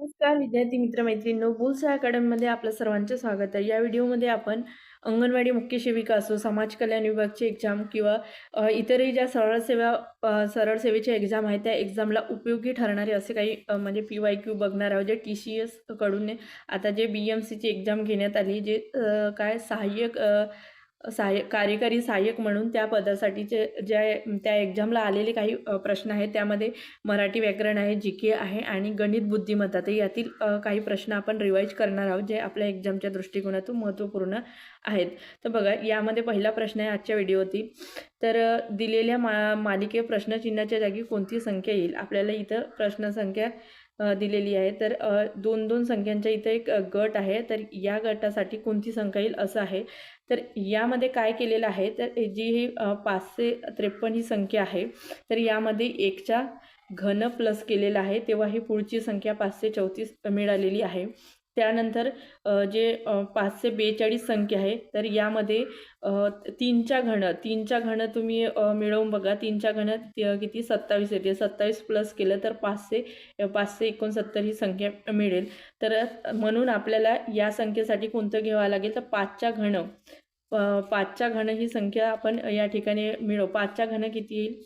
नमस्कार विद्यार्थी मित्र मैत्रिणींनो बुल्स अकॅडमीमध्ये आपलं सर्वांचं स्वागत आहे. या व्हिडिओमध्ये आपण अंगणवाडी मुख्य सेविका असो समाज कल्याण विभागची एक्झाम किंवा इतरही ज्या सरळ सेवा सरळ सेवेच्या एक्झाम आहेत त्या एक्झामला उपयोगी ठरणारे असे काही म्हणजे पी वाय क्यू बघणार आहोत. जे टी सी एसकडून आता जे बी एम सीची एक्झाम घेण्यात आली जे काय सहाय्यक सहाय्य कार्यकारी सहाय्यक म्हणून त्या पदासाठीचे ज्या त्या एक्झामला आलेले काही प्रश्न आहेत त्यामध्ये मराठी व्याकरण आहे जी के आहे आणि गणित बुद्धिमत्ता. तर यातील काही प्रश्न आपण रिवाईज करणार आहोत जे आपल्या एक्झामच्या दृष्टिकोनातून महत्त्वपूर्ण आहेत. तर बघा यामध्ये पहिला प्रश्न आहे आजच्या व्हिडिओतील तर दिलेल्या मा मालिके प्रश्नचिन्हाच्या जागी कोणती संख्या येईल? आपल्याला इथं प्रश्नसंख्या दिलेली आहे. तर दोन दोन संख्यांच्या इथं एक गट आहे. तर या गटासाठी कोणती संख्या येईल असं आहे. तर यामध्ये काय केलेलं आहे? तर जी ही पाचशे त्रेपन्न ही संख्या आहे. तर यामध्ये एकच्या घन प्लस केलेला आहे. तेव्हा ही पुढची संख्या पाचशे चौतीस मिळालेली आहे. त्यानंतर जे पाचशे बेचाळीस संख्या आहे तर यामध्ये तीनच्या घन तीनच्या घण तुम्ही मिळवून बघा तीनच्या घन किती? सत्तावीस येते. सत्तावीस प्लस केलं तर पाचशे पाचशे एकोणसत्तर ही संख्या मिळेल. तर म्हणून आपल्याला या संख्येसाठी कोणतं घ्यावं लागेल? तर पाचच्या घण पाचच्या घन ही संख्या आपण या ठिकाणी मिळवू पाचच्या घन किती येईल?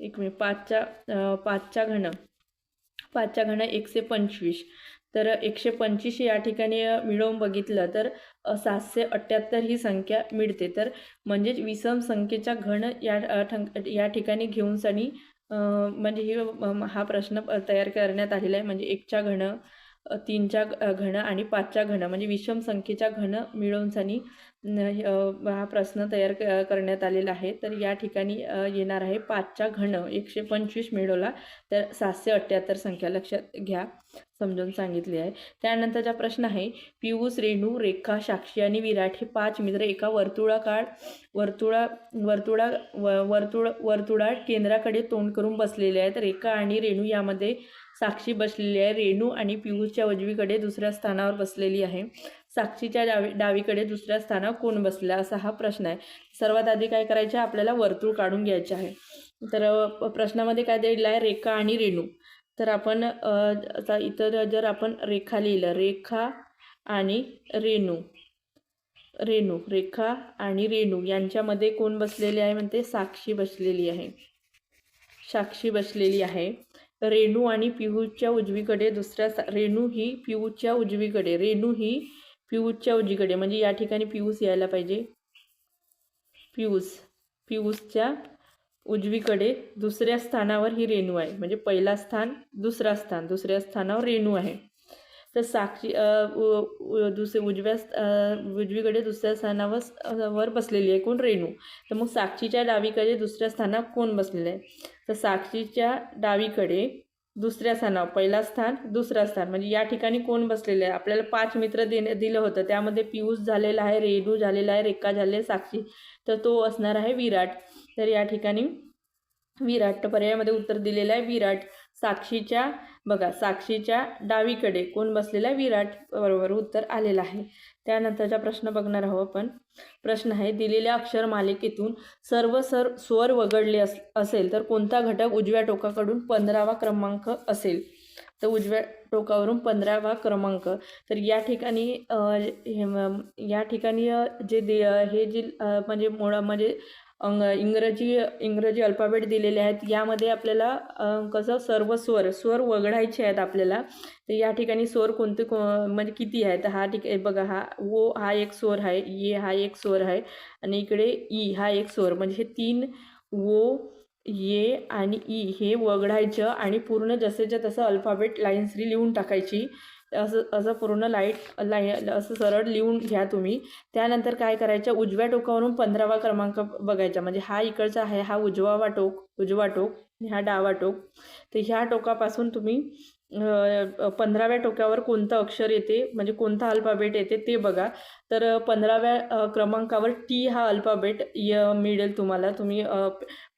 एक मिनिट पाचच्या पाचच्या घन पाचच्या घण एकशे पंचवीस. तर एकशे पंचवीस या ठिकाणी मिळवून बघितलं तर सातशे अठ्ठ्याहत्तर ही संख्या मिळते. तर म्हणजेच विषम संख्येचा घन या ठं या ठिकाणी घेऊन सनी म्हणजे ही हा प्रश्न तयार करण्यात आलेला आहे. म्हणजे एकच्या घन तीनच्या घन आणि पाचच्या घन म्हणजे विषम संख्येच्या घन मिळवून सणी हा प्रश्न तयार क करण्यात आलेला आहे. तर या ठिकाणी येणार आहे पाचच्या घन एकशे पंचवीस मिळवला तर सातशे अठ्ठ्याहत्तर संख्या लक्षात घ्या समजून सांगितली आहे. त्यानंतरचा प्रश्न आहे पियुष रेणू रेखा साक्षी आणि विराट हे पाच मित्र एका वर्तुळाकाळ वर्तुळा वर्तुळा व वर्तुळ वर्तुळा केंद्राकडे तोंड करून बसलेले आहेत. रेखा आणि रेणू यामध्ये साक्षी बसलेली आहे. रेणू आणि पियुषच्या उजवीकडे दुसऱ्या स्थानावर बसलेली आहे. साक्षीच्या डावी डावीकडे दुसऱ्या स्थानावर कोण बसला असा हा प्रश्न आहे. सर्वात आधी काय करायचं? आहे आपल्याला वर्तुळ काढून घ्यायचे आहे. तर प्रश्नामध्ये काय दिलेलं आहे? रेखा आणि रेणू. तर आपण आता इतर जर आपण रेखा लिहिलं रेखा आणि रेणू रेणू रेखा आणि रेणू यांच्यामध्ये कोण बसलेले आहे? म्हणते साक्षी बसलेली आहे. साक्षी बसलेली आहे. रेणू आणि पिहूच्या उजवीकडे दुसऱ्या सा- रेणू ही पिहूच्या उजवीकडे रेणू ही पियूच्या उजवीकडे म्हणजे या ठिकाणी पियूस यायला पाहिजे. पियूस पियूसच्या उजवीकडे दुसऱ्या स्थानावर ही रेणू आहे. म्हणजे पहिला स्थान दुसरा स्थान दुसऱ्या स्थानावर रेणू आहे. तर साक्षी उ- दुसरे उजव्या उजवीकडे दुसऱ्या स्थानावर वर बसलेली आहे कोण? रेणू. तर मग साक्षीच्या डावीकडे दुसऱ्या स्थानावर कोण बसलेलं आहे? तर साक्षीच्या डावीकडे दुसऱ्या स्थानावर पहिला स्थान दुसरा स्थान. म्हणजे या ठिकाणी कोण बसलेलं आहे? आपल्याला पाच मित्र देणे दिलं होतं. त्यामध्ये पियुष झालेला आहे रेणू झालेला आहे रेखा झाले साक्षी. तर तो असणार आहे विराट. तर या ठिकाणी विराट पर्यायामध्ये उत्तर दिलेलं आहे विराट. साक्षीच्या बघा साक्षीच्या डावीकडे कोण बसलेला आहे? विराट. बरोबर उत्तर आलेलं आहे. त्यानंतरचा प्रश्न बघणार आहोत आपण. प्रश्न आहे दिलेल्या अक्षर मालिकेतून सर्व सर स्वर वगळले अस असेल तर कोणता घटक उजव्या टोकाकडून पंधरावा क्रमांक असेल? तर उजव्या टोकावरून पंधरावा क्रमांक. तर या ठिकाणी या ठिकाणी जे दे हे जे म्हणजे मुळा म्हणजे अंग इंग्रजी इंग्रजी अल्फाबेट दिलेले आहेत. यामध्ये आपल्याला कसं सर्व स्वर स्वर वगळायचे आहेत आपल्याला. तर या ठिकाणी स्वर कोणते को म्हणजे किती आहेत? हा ठीक बघा हा ओ हा एक स्वर आहे ये हा एक स्वर आहे. आणि इकडे ई हा एक स्वर. म्हणजे हे तीन ओ ये आणि ई हे वगळायचं आणि पूर्ण जसेच्या तसं अल्फाबेट लाईन्सरी लिहून टाकायची. असं असं पूर्ण लाइट लाय असं सरळ लिहून घ्या तुम्ही. त्यानंतर काय करायचं? उजव्या टोकावरून पंधरावा क्रमांक बघायचा. म्हणजे हा इकडचा आहे हा उजवावा टोक उजवा टोक ह्या हा डावा टोक. तर ह्या टोकापासून तुम्ही पंधराव्या टोक्यावर कोणतं अक्षर येते? म्हणजे कोणता अल्फाबेट येते ते बघा. तर पंधराव्या क्रमांकावर टी हा अल्फाबेट य मिळेल तुम्हाला. तुम्ही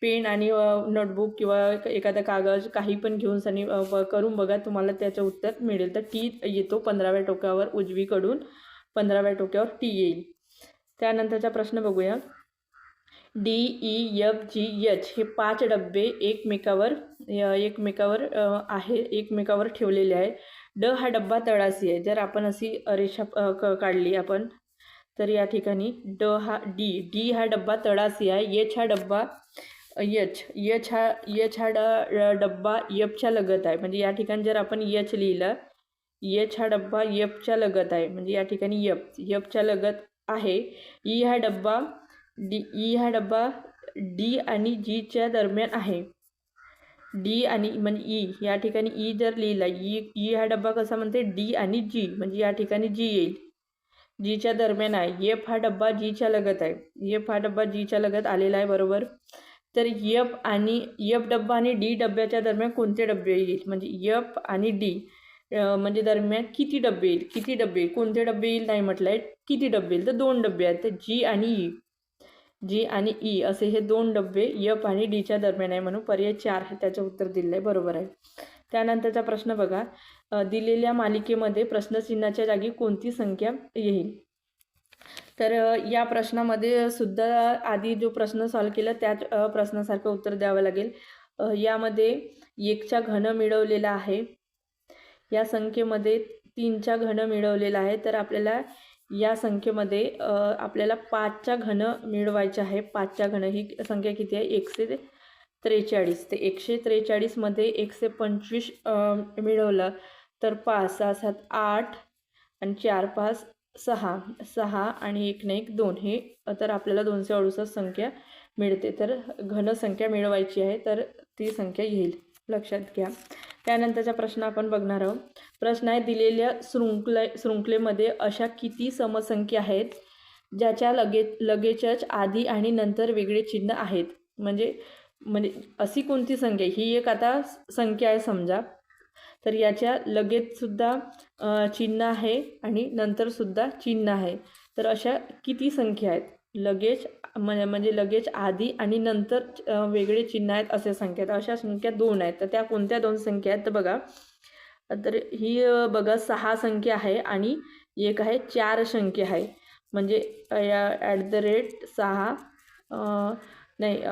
पेन आणि नोटबुक किंवा एखादा कागद काही पण घेऊन सनी करून बघा. तुम्हाला त्याचं उत्तर मिळेल. तर टी येतो पंधराव्या टोक्यावर उजवीकडून. पंधराव्या टोक्यावर टी येईल. त्यानंतरचा प्रश्न बघूया. D E F G H हे पाच डबे एकमेकावर य- एकमेकावर आहे एकमेकावर ठेवलेले आहे. ड हा डब्बा तळाशी आहे. जर आपण अशी रेषा क काढली आपण तर या ठिकाणी ड हा डी डी हा डब्बा तळाशी आहे. एच हा डब्बा यच यच हा यच हा ड डब्बा यपच्या लगत आहे. म्हणजे या ठिकाणी जर आपण यच लिहिलं यच हा डब्बा यपच्या लगत आहे. म्हणजे या ठिकाणी यप यपच्या लगत आहे. ई हा डब्बा डी ई हा डब्बा डी आणि जीच्या दरम्यान आहे. डी आणि म्हणजे ई या ठिकाणी ई जर लिहिला ई ई हा डब्बा कसा म्हणते? डी आणि जी म्हणजे या ठिकाणी जी येईल. जीच्या दरम्यान आहे. एफ हा डब्बा जीच्या लगत आहे. एफ हा डब्बा जीच्या लगत आलेला आहे बरोबर? तर यफ आणि यफ डब्बा आणि डी डब्याच्या दरम्यान कोणते डबे येईल? म्हणजे यफ आणि डी म्हणजे दरम्यान किती डबे येईल? किती डब्बे येईल? कोणते डबे येईल? नाही म्हटलं आहे किती डबे येईल? तर दोन डबे आहेत. तर जी आणि ई. जी आणि ई असे हे दोन डब्बे यफ आणि डीच्या दरम्यान आहे म्हणून पर्याय चार हे त्याचं उत्तर दिलं आहे बरोबर आहे. त्यानंतरचा प्रश्न बघा. दिलेल्या मालिकेमध्ये प्रश्नचिन्हाच्या जागी कोणती संख्या येईल? तर या प्रश्नामध्ये सुद्धा आधी जो प्रश्न सॉल्व केला त्याच प्रश्नासारखं उत्तर द्यावं लागेल. यामध्ये एकचा घन मिळवलेला आहे. या संख्येमध्ये तीनचा घन मिळवलेला आहे. तर आपल्याला या संख्येमध्ये आपल्याला पाचच्या घन मिळवायचे आहे. पाचच्या घन ही संख्या किती आहे? एकशे त्रेचाळीस. ते एकशे त्रेचाळीसमध्ये एकशे पंचवीस मिळवलं तर पाच सहा सात आठ आणि चार पाच सहा. सहा आणि एक ना एक दोन. हे तर आपल्याला दोनशे अडुसष्ट संख्या मिळते. तर घनसंख्या मिळवायची आहे तर ती संख्या येईल. लक्षात घ्या. त्यानंतरचा प्रश्न आपण बघणार आहोत. प्रश्न आहे दिलेल्या शृंखले शृंखलेमध्ये अशा किती समसंख्या आहेत ज्याच्या लगेच लगेचच आधी आणि नंतर वेगळे चिन्ह आहेत? म्हणजे म्हणजे अशी कोणती संख्या? ही एक आता संख्या आहे समजा. तर याच्या लगेचसुद्धा चिन्ह आहे आणि नंतरसुद्धा चिन्ह आहे. तर अशा किती संख्या आहेत? लगेच म्हणजे म्हणजे लगेच आधी आणि नंतर वेगळे चिन्ह आहेत असे संख्या आहेत. अशा संख्या दोन आहेत. तर त्या कोणत्या दोन संख्या आहेत? तर बघा. तर ही बघा सहा संख्या आहे आणि एक आहे चार संख्या आहे. म्हणजे या ॲट द रेट सहा नाही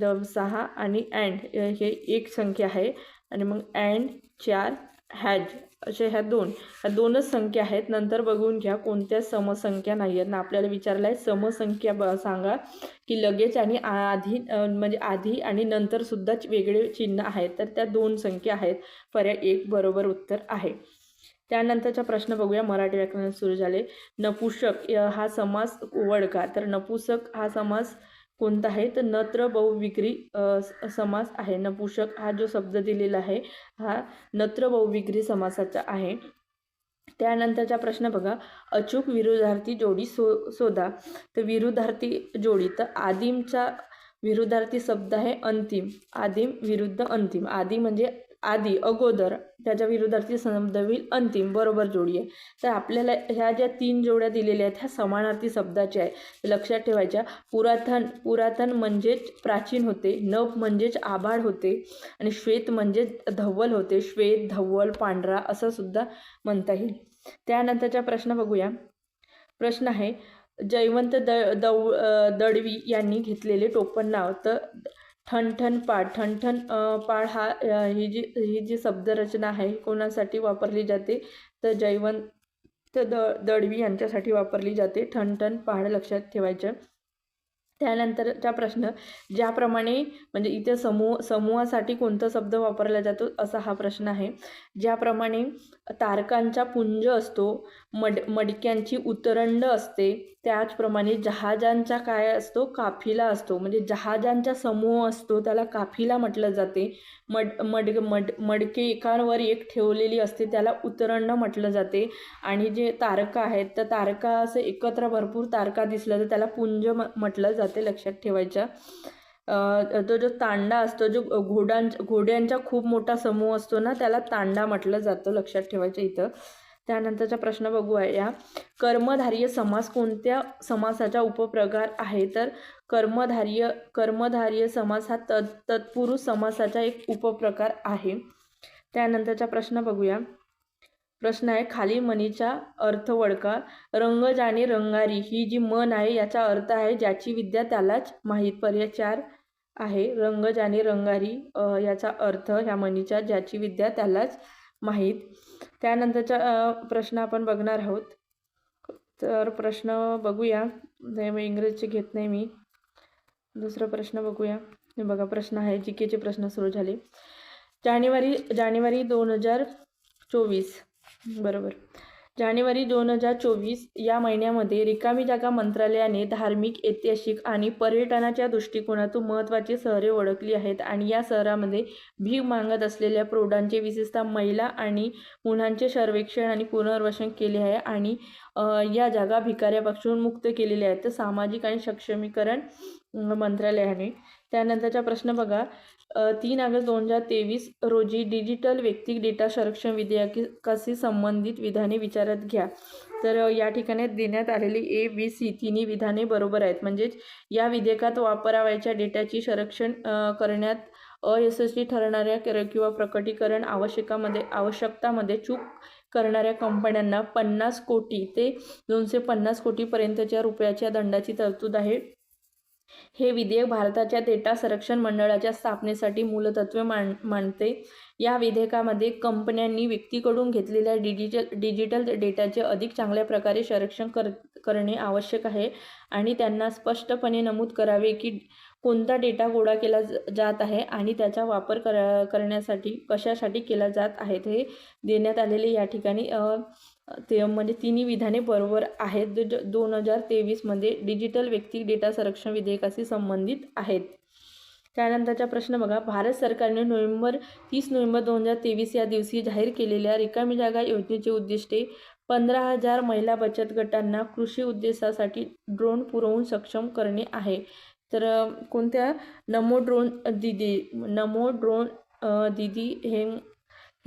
द- सहा आणि अँड हे एक संख्या आहे. आणि मग अँड चार हॅज असे ह्या दोन. ह्या दोनच संख्या आहेत. नंतर बघून घ्या कोणत्या समसंख्या नाही आहेत. ना आपल्याला विचारलं आहे समसंख्या ब सांगा की लगेच आणि आधी म्हणजे आधी आणि नंतरसुद्धा वेगळे चिन्ह आहेत. तर त्या दोन संख्या आहेत. पर्याय एक बरोबर उत्तर आहे. त्यानंतरचा प्रश्न बघूया. मराठी व्याकरणात सुरू झाले. नपुषक हा समास ओळखा तर नपुसक हा समास कोणता आहे तर नत्र बहुविक्री समास आहे. नपुषक हा जो शब्द दिलेला आहे हा नत्र बहुविक्री समासाचा आहे. त्यानंतरचा प्रश्न बघा. अचूक विरुद्धार्थी जोडी सो शोधा. तर विरुद्धार्थी जोडी तर आदिमचा विरुद्धार्थी शब्द आहे अंतिम. आदिम विरुद्ध अंतिम. आदि म्हणजे आधी अगोदर त्याच्या विरुद्धार्थी शब्द होईल अंतिम बरोबर जोडी आहे तर आपल्याला ह्या ज्या तीन जोड्या दिलेल्या आहेत ह्या समानार्थी शब्दाच्या आहे लक्षात ठेवायच्या पुरातन पुरातन म्हणजेच प्राचीन होते नभ म्हणजेच आभाळ होते आणि श्वेत म्हणजेच धव्वल होते. श्वेत धव्वल पांढरा असं सुद्धा म्हणता येईल. त्यानंतरचा प्रश्न बघूया. प्रश्न आहे जयवंत द दव दडवी यांनी घेतलेले टोपण नाव. तर ठणठण पाळ ठणठण पाळ हा ही जी ही जी शब्दरचना आहे कोणासाठी वापरली जाते? तर जयवंत द दळवी यांच्यासाठी वापरली जाते. ठणठण पहाड लक्षात ठेवायचं. त्यानंतरचा प्रश्न ज्याप्रमाणे म्हणजे इथे समूह समूहासाठी कोणता शब्द वापरला जातो असा हा प्रश्न आहे. ज्याप्रमाणे तारकांचा पुंज असतो मड मडक्यांची उतरंड असते त्याचप्रमाणे जहाजांचा काय असतो? काफिला असतो. म्हणजे जहाजांचा समूह असतो. त्याला काफिला म्हटलं जाते. मड मड मड मडके एकावर एक ठेवलेली असते. त्याला उतरंड म्हटलं जाते. आणि जे तारका आहेत तर तारका असं एकत्र भरपूर तारका दिसलं तर त्याला पुंज म म्हटलं जाते लक्षात ठेवायच्या तो जो तांडा असतो जो घोडां घोड्यांचा खूप मोठा समूह असतो ना त्याला तांडा म्हटलं जातं लक्षात ठेवायचं इथं. त्यानंतरचा प्रश्न बघूया. कर्मधार्य समास कोणत्या समासाचा उपप्रकार आहे? तर कर्मधार्य कर्मधार्य समास हा तत् तत्पुरुष समासाचा एक उपप्रकार आहे. त्यानंतरचा प्रश्न बघूया. प्रश्न आहे खाली मनीचा अर्थ वळका. रंग जाणे रंगारी ही जी मन आहे याचा अर्थ आहे ज्याची विद्या त्यालाच माहीत पर्याय चार आहे. रंग जाणे रंगारी याचा अर्थ ह्या मनीचा ज्याची विद्या त्यालाच माहीत. त्यानंतरचा प्रश्न आपण बघणार आहोत. तर प्रश्न बघूया. नाही इंग्रजीचे घेत नाही मी. दुसरा प्रश्न बघूया. हे बघा प्रश्न आहे. जी केचे प्रश्न सुरू झाले. जानेवारी जानेवारी दोन हजार चोवीस. बरोबर. जानेवारी दोन हजार चोवीस या महिन्यामध्ये रिकामी जागा मंत्रालयाने धार्मिक ऐतिहासिक आणि पर्यटनाच्या दृष्टिकोनातून महत्त्वाची शहरे ओळखली आहेत आणि या शहरामध्ये भीक मागत असलेल्या प्रौढांचे विशेषतः महिला आणि मुलांचे सर्वेक्षण आणि पुनर्वसन केले आहे आणि या जागा भिकाऱ्यापासून मुक्त केलेल्या आहेत. तर सामाजिक आणि सक्षमीकरण मंत्रालयाने त्यानंतरचा प्रश्न बघा. तीन ऑगस्ट दोन हजार तेवीस रोजी डिजिटल व्यक्तिक डेटा संरक्षण विधेयकाशी संबंधित विधाने विचारात घ्या. तर या ठिकाणी देण्यात आलेली ए बी सी तिन्ही विधाने बरोबर आहेत. म्हणजेच या विधेयकात वापरावयाच्या डेटाची संरक्षण करण्यात अयशस्वी ठरणाऱ्या किंवा प्रकटीकरण आवश्यकामध्ये आवश्यकतामध्ये चूक करणाऱ्या कंपन्यांना पन्नास कोटी ते दोनशे पन्नास कोटीपर्यंतच्या रुपयाच्या दंडाची तरतूद आहे. हे विधेयक भारताच्या डेटा संरक्षण मंडळाच्या स्थापनेसाठी मूलतत्वे मान मानते या विधेयकामध्ये कंपन्यांनी व्यक्तीकडून घेतलेल्या डिजिटल डिजिटल डेटाचे अधिक चांगल्या प्रकारे संरक्षण कर करणे आवश्यक आहे आणि त्यांना स्पष्टपणे नमूद करावे की कोणता डेटा गोळा केला जात आहे आणि त्याचा वापर कर करण्यासाठी कशासाठी केला जात आहे हे देण्यात आलेले या ठिकाणी ते म्हणजे तिन्ही विधाने बरोबर आहेत. जे ज- दोन हजार तेवीसमध्ये डिजिटल व्यक्ती डेटा संरक्षण विधेयकाशी संबंधित आहेत. त्यानंतरचा प्रश्न बघा. भारत सरकारने नोव्हेंबर तीस नोव्हेंबर दोन हजार तेवीस या दिवशी जाहीर केलेल्या रिकामी जागा योजनेचे उद्दिष्टे पंधरा हजार महिला बचत गटांना कृषी उद्देशासाठी ड्रोन पुरवून सक्षम करणे आहे. तर कोणत्या? नमो ड्रोन दिदी नमो ड्रोन दिदी हे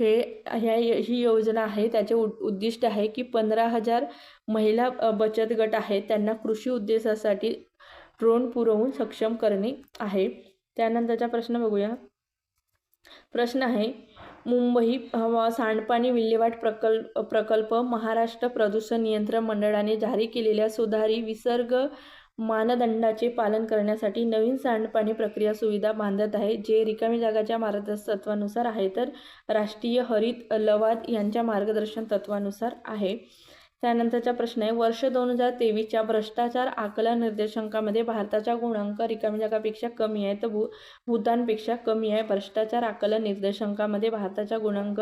हे ह्या ही योजना आहे त्याचे उ उद्दिष्ट आहे की पंधरा हजार महिला बचत गट आहेत त्यांना कृषी उद्देशासाठी ड्रोन पुरवून सक्षम करणे आहे. त्यानंतरचा प्रश्न बघूया. प्रश्न आहे मुंबई हवा सांडपाणी विल्हेवाट प्रकल्प प्रकल्प महाराष्ट्र प्रदूषण नियंत्रण मंडळाने जारी केलेल्या सुधारी विसर्ग मानदंडाचे पालन करण्यासाठी नवीन सांडपाणी प्रक्रिया सुविधा बांधत आहे जे रिकामी जागाच्या मार्गदर्शक तत्वानुसार आहे. तर राष्ट्रीय हरित लवाद यांच्या मार्गदर्शन तत्वानुसार आहे. त्यानंतरचा प्रश्न आहे वर्ष दोन हजार तेवीसच्या भ्रष्टाचार आकलन निर्देशांकामध्ये भारताचा गुणांक रिकामी जागापेक्षा कमी आहे तर भू भूतानपेक्षा कमी आहे. भ्रष्टाचार आकलन निर्देशांकामध्ये भारताचा गुणांक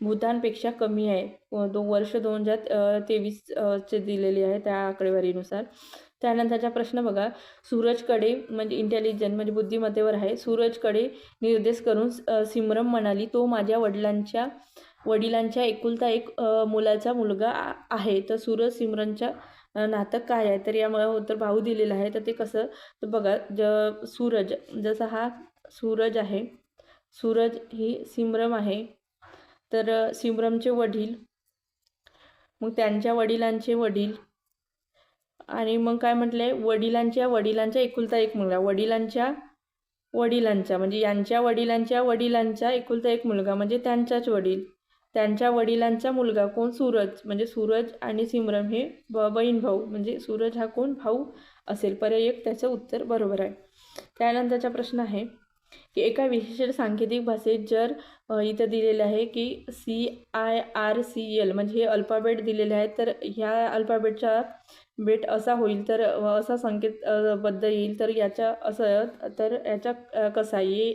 भूतानपेक्षा कमी आहे. दो वर्ष दोन हजार तेवीस चे दिलेले आहे त्या आकडेवारीनुसार. त्यानंतरचा प्रश्न बघा. सूरजकडे म्हणजे इंटेलिजंट म्हणजे बुद्धिमत्तेवर आहे. सूरजकडे निर्देश करून सिमरम म्हणाली तो माझ्या वडिलांच्या वडिलांच्या एकुलता एक मुलाचा मुलगा आहे. तर सूरज सिमरनच्या नातं काय आहे? तर यामुळे उत्तर भाऊ दिलेलं आहे. तर ते कसं? तर बघा ज सूरज जसा हा सूरज आहे सूरज ही सिमरम आहे. तर सिमरमचे वडील मग त्यांच्या वडिलांचे वडील आणि मग काय म्हटलंय वडिलांच्या वडिलांच्या एकुलता एक मुलगा. वडिलांच्या वडिलांचा म्हणजे यांच्या वडिलांच्या वडिलांचा एकुलता एक मुलगा. म्हणजे त्यांचाच वडील. त्यांच्या वडिलांचा मुलगा कोण? सूरज. म्हणजे सूरज आणि सिमरन हे ब बहीण भाऊ. म्हणजे सूरज हा कोण? भाऊ असेल. पर्याय एक. त्याचं उत्तर बरोबर आहे. त्यानंतरचा प्रश्न आहे की एका विशिष्ट सांकेतिक भाषेत जर इथं दिलेलं आहे की C I R C L म्हणजे हे अल्फाबेट दिलेले आहेत तर ह्या अल्फाबेटच्या बेट असा होईल तर असा संकेत बद्ध येईल. तर याच्या असं तर याच्या कसा ए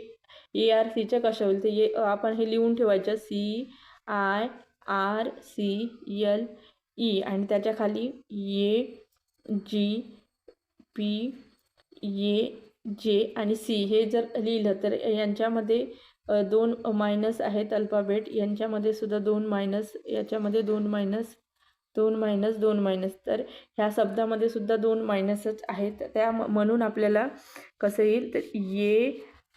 ए आर सीच्या कशा होईल? तर ये आपण हे लिहून ठेवायचं. C I R C L E. आणि त्याच्याखाली ए जी पी ए जे आणि सी हे जर लिहिलं तर यांच्यामध्ये दोन मायनस आहेत अल्फाबेट. यांच्यामध्ये सुद्धा दोन मायनस याच्यामध्ये दोन मायनस दोन मायनस दोन मायनस तर ह्या शब्दामध्ये सुद्धा दोन मायनसच आहेत. त्या म- म्हणून आपल्याला कसं येईल? तर ए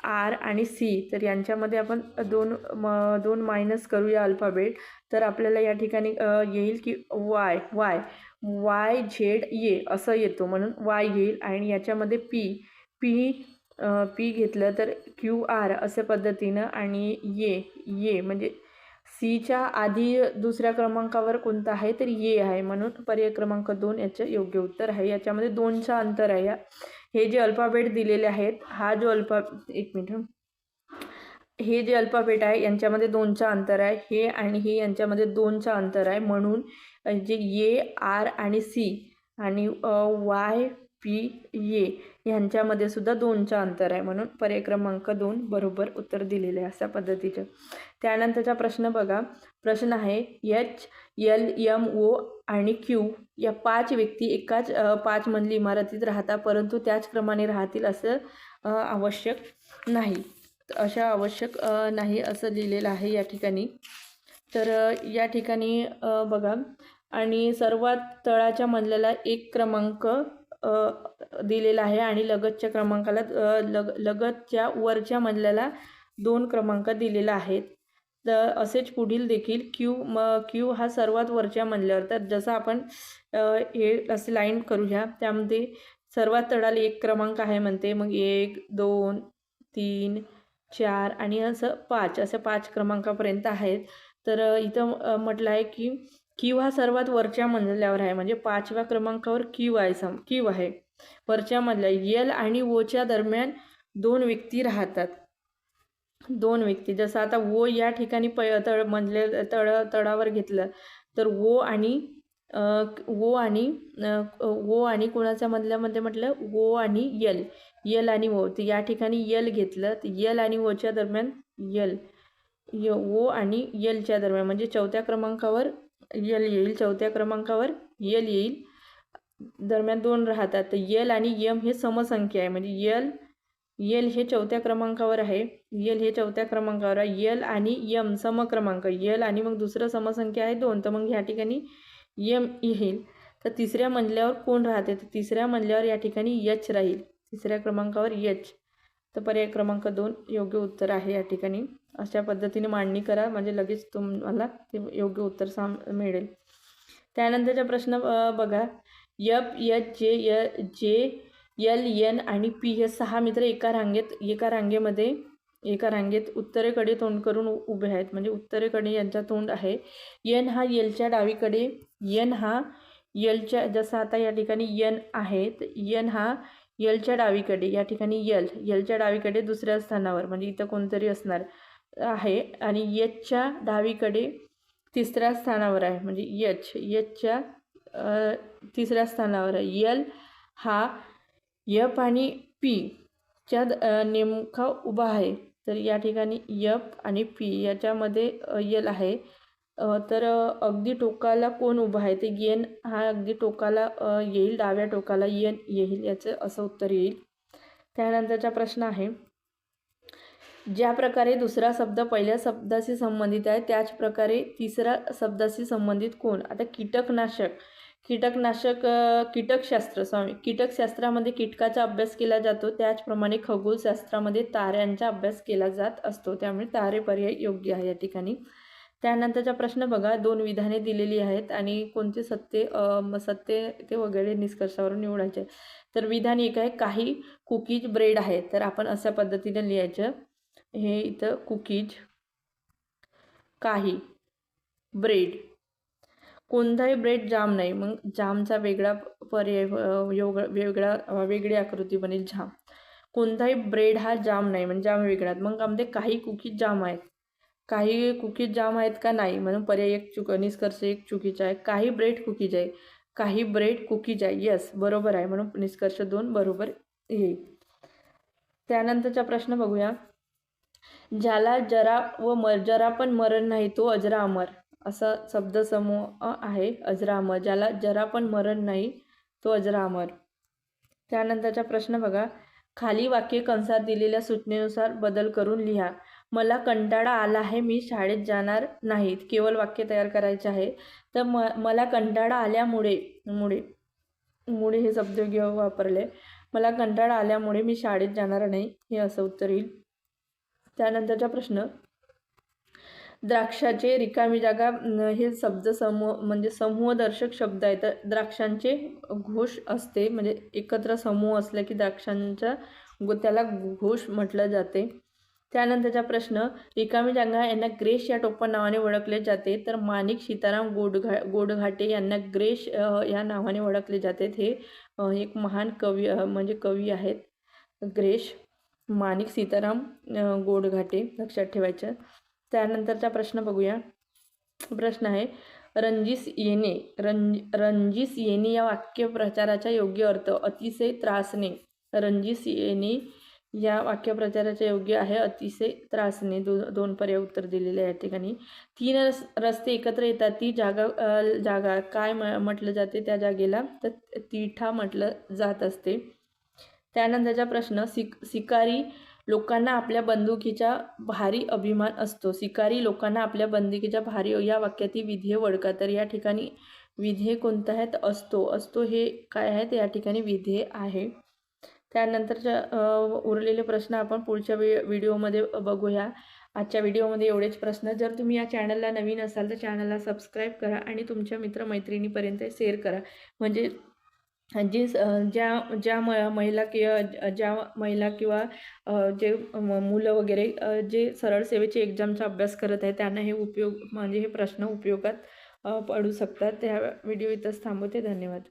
आर आणि सी तर यांच्यामध्ये आपण दोन म दोन मायनस करूया अल्फाबेट तर आपल्याला या ठिकाणी येईल की वाय वाय वाय झेड ये असं येतो. म्हणून वाय येईल आणि याच्यामध्ये पी पी पी घेतलं तर क्यू आर अशा पद्धतीनं आणि ये ये म्हणजे सीच्या आधी दुसऱ्या क्रमांकावर कोणता आहे तर ये आहे म्हणून पर्याय क्रमांक दोन याचं योग्य उत्तर आहे. याच्यामध्ये दोनचा अंतर आहे. या हे जे अल्फाबेट दिलेले आहेत हा जो अल्फा एक मिनिट हे. जे अल्फाबेट आहे यांच्यामध्ये दोनचं अंतर आहे. हे आणि हे यांच्यामध्ये दोनचं अंतर आहे. म्हणून जे ए आर आणि सी आणि वाय पी ए ह्यांच्यामध्ये सुद्धा दोनचं अंतर आहे. म्हणून पर्याय क्रमांक दोन बरोबर उत्तर दिलेले आहे अशा पद्धतीचे. त्यानंतरचा प्रश्न बघा. प्रश्न आहे एच एल एम ओ आणि क्यू या पाच व्यक्ती एकाच पाच मजली इमारतीत राहतात परंतु त्याच क्रमाने राहतील असं आवश्यक नाही. अशा आवश्यक नाही असं लिहिलेलं आहे या ठिकाणी. तर या ठिकाणी बघा. आणि सर्वात तळाच्या मजल्याला एक क्रमांक दिलेला आहे आणि लगतच्या क्रमांकाला लग लगतच्या वरच्या मजल्याला दोन क्रमांक दिलेला आहेत. तर असेच पुढील देखील क्यू म क्यू हा सर्वात वरच्या मजल्यावर. तर जसं आपण हे असे लाईन करूया त्यामध्ये सर्वात तडाल एक क्रमांक आहे म्हणते. मग एक दोन तीन चार आणि असं पाच असं पाच क्रमांकापर्यंत आहेत. तर इथं म्हटलं आहे की क्यू हा सर्वात वरच्या मजल्यावर आहे. म्हणजे पाचव्या क्रमांकावर क्यू आहे सम क्यू आहे. वरच्या मजल्या यल आणि ओच्या दरम्यान दोन व्यक्ती राहतात. दोन व्यक्ती जसं आता ओ या ठिकाणी प तळ मजले तळ तळावर घेतलं तर ओ आणि वो ओ आणि वो ओ आणि कोणाच्या मधल्यामध्ये म्हटलं? ओ आणि यल यल आणि ओ. तर या ठिकाणी यल घेतलं तर यल आणि ओच्या दरम्यान यल य ओ आणि यलच्या दरम्यान. म्हणजे चौथ्या क्रमांकावर यल येईल चौथ्या क्रमांकावर यल येईल. दरम्यान दोन राहतात तर यल आणि यम हे समसंख्या आहे. म्हणजे यल यल हे चौथ्या क्रमांकावर आहे. यल हे चौथ्या क्रमांकावर आहे. यल आणि यम समक्रमांक. यल आणि मग दुसरं समसंख्या आहे दोन तर मग ह्या ठिकाणी यम येईल. तर तिसऱ्या मजल्यावर कोण राहते? तर तिसऱ्या मजल्यावर या ठिकाणी यच राहील. तिसऱ्या क्रमांकावर यच. तर पर्याय क्रमांक दोन योग्य उत्तर आहे या ठिकाणी. अशा पद्धतीने मांडणी करा. म्हणजे लगेच तुम्हाला ते योग्य उत्तर साम मिळेल. त्यानंतरचा प्रश्न बघा. यप यच जे य जे यल एन आणि पी हे सहा मित्र एका रांगेत एका रांगेमध्ये एका रांगेत उत्तरेकडे तोंड करून उभे आहेत. म्हणजे उत्तरेकडे यांचा तोंड आहे. यन हा यलच्या डावीकडे यन हा यलच्या जसं आता या ठिकाणी यन आहे तर यन हा यलच्या डावीकडे या ठिकाणी यल यलच्या डावीकडे दुसऱ्या स्थानावर. म्हणजे इथं कोणतरी असणार. आहे आणि यचच्या डावीकडे तिसऱ्या स्थानावर आहे. म्हणजे यच यचच्या तिसऱ्या स्थानावर आहे. यल हा यप आणि पी च्या द- नेमका उभा आहे. तर या ठिकाणी यप आणि पी याच्यामध्ये यल आहे. तर अगदी टोकाला कोण उभा आहे? ते येन हा अगदी टोकाला येईल डाव्या टोकाला येन येईल याचं असं उत्तर येईल. त्यानंतरचा प्रश्न आहे. ज्या प्रकारे दुसरा शब्द पहिल्या शब्दाशी संबंधित आहे त्याच प्रकारे तिसरा शब्दाशी संबंधित कोण? आता कीटकनाशक. कीटकनाशक कीटकशास्त्र सॉरी कीटकशास्त्रामध्ये कीटकाचा अभ्यास केला जातो. त्याचप्रमाणे खगोलशास्त्रामध्ये ताऱ्यांचा अभ्यास केला जात असतो. त्यामुळे तारे पर्याय योग्य आहे या ठिकाणी. त्यानंतरचा प्रश्न बघा. दोन विधाने दिलेली आहेत आणि कोणते सत्य म- सत्य ते वगैरे निष्कर्षावरून निवडायचे तर विधान एक आहे काही कुकीज ब्रेड आहे तर आपण अशा पद्धतीने लिहायचं. हे इथं कुकीज काही ब्रेड. कोणताही ब्रेड जाम नाही मग जामचा वेगळा पर्याय योग वेगळा वेगळी आकृती बनेल जाम. कोणताही ब्रेड हा जाम नाही म्हणजे जाम वेगळा. मग आमचे काही कुकीज जाम आहेत. काही कुकीज जाम आहेत का नाही म्हणून पर्याय एक चुक निष्कर्ष एक चुकीचा आहे. काही ब्रेड कुकीज आहे काही ब्रेड कुकीज आहे. यस बरोबर आहे म्हणून निष्कर्ष दोन बरोबर येईल. त्यानंतरचा प्रश्न बघूया. ज्याला जरा व मर जरा पण मरण नाही तो अजरा अमर. असा शब्दसमूह आहे अजरा अमर. ज्याला जरा पण मरण नाही तो अजरा अमर. त्यानंतरचा प्रश्न बघा. खाली वाक्य कंसात दिलेल्या सूचनेनुसार बदल करून लिहा. मला कंटाळा आला आहे मी शाळेत जाणार नाहीत. केवळ वाक्य तयार करायचे आहे. तर म मला कंटाळा आल्यामुळे मुळे मुळे हे शब्द घेऊन वापरले. मला कंटाळा आल्यामुळे मी शाळेत जाणार नाही हे असं उत्तर येईल. त्यानंतरचा प्रश्न द्राक्षाचे रिकामी जागा हे शब्द समूह म्हणजे समूहदर्शक शब्द आहे तर द्राक्षांचे घोष असते म्हणजे एकत्र समूह असले की द्राक्षांचा गो त्याला घोष म्हटलं जाते. त्यानंतरचा प्रश्न रिकामी जागा यांना ग्रेश या टोपण नावाने ओळखले जाते. तर माणिक सीताराम गोडघा गोडघाटे यांना ग्रेश या नावाने ओळखले जाते. हे एक महान कवी म्हणजे कवी आहेत. ग्रेश माणिक सीताराम गोडघाटे लक्षात ठेवायचं. त्यानंतरचा प्रश्न बघूया. प्रश्न आहे रणजिस येणे रंज रणजिस येणे या वाक्यप्रचाराचा योग्य अर्थ अतिशय त्रासणे. रणजिस येणे या वाक्यप्रचाराचा योग्य आहे अतिशय त्रासणे. दो दोन पर्याय उत्तर दिलेले आहे या ठिकाणी. तीन रस रस्ते एकत्र येतात. ती जागा जागा काय म म्हटलं जाते? त्या जागेला तर तिठा म्हटलं जात असते. त्यानंतरचा प्रश्न सिक शिकारी लोकांना आपल्या बंदुकीचा भारी अभिमान असतो. शिकारी लोकांना आपल्या बंदुकीचा भारी या वाक्यातील विधेय वळका. तर या ठिकाणी विधेय कोणतं आहे तर असतो? असतो हे काय आहे? तर या ठिकाणी विधेय आहे. त्यानंतरच्या उरलेले प्रश्न आपण पुढच्या वे व्हिडिओमध्ये बघूया. आजच्या व्हिडिओमध्ये एवढेच प्रश्न. जर तुम्ही या चॅनलला नवीन असाल तर चॅनलला सबस्क्राईब करा आणि तुमच्या मित्रमैत्रिणीपर्यंत शेअर करा. म्हणजे जी स- ज्या ज्या म महिला किंवा ज्या महिला किंवा जे म- मुलं वगैरे जे सरळ सेवेचे एक्झामचा अभ्यास करत आहे त्यांना हे उपयोग म्हणजे हे प्रश्न उपयोगात पडू शकतात. त्या व्हिडिओ इथंच थांबवते. धन्यवाद.